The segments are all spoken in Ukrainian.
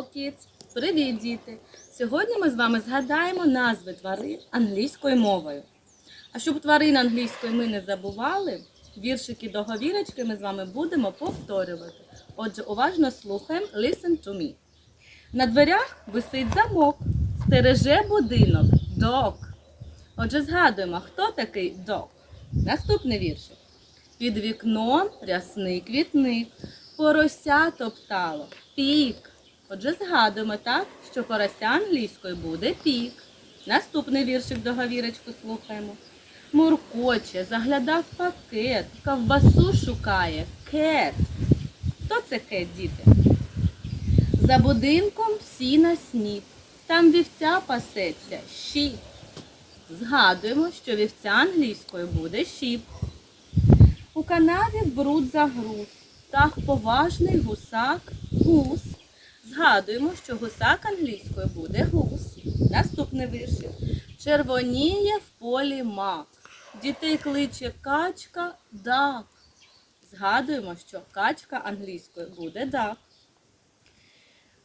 kids! Привіт, діти! Сьогодні ми з вами згадаємо назви тварин англійською мовою. А щоб тварин англійської ми не забували, віршики договірочки ми з вами будемо повторювати. Отже, уважно слухаємо Listen to me. На дверях висить замок, стереже будинок, dog. Отже, згадуємо, хто такий dog. Наступний віршик. Під вікном рясний квітник, порося топтало, пік. Отже, згадуємо так, що порося англійською буде пік. Наступний віршик договірочку слухаємо. Муркоче, заглядав пакет, ковбасу шукає, кет. Хто це кет, діти? За будинком сіна сніп, там вівця пасеться, щіп. Згадуємо, що вівця англійською буде щіп. У канаві бруд загруз, птах поважний гусак, гус. Згадуємо, що гусак англійською буде гус. Наступний віршик. Червоніє в полі мак. Дітей кличе качка дак. Згадуємо, що качка англійською буде дак.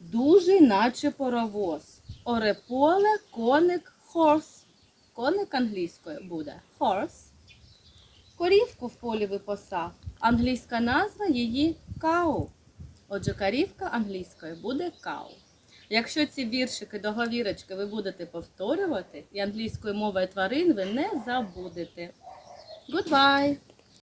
Дужий, наче паровоз. Оре поле, коник, хорс. Коник англійською буде horse. Корівку в полі випасав. Англійська назва її cow. Отже, карівка англійською буде cow. Якщо ці віршики договірочки ви будете повторювати, і англійською мовою тварин ви не забудете. Goodbye!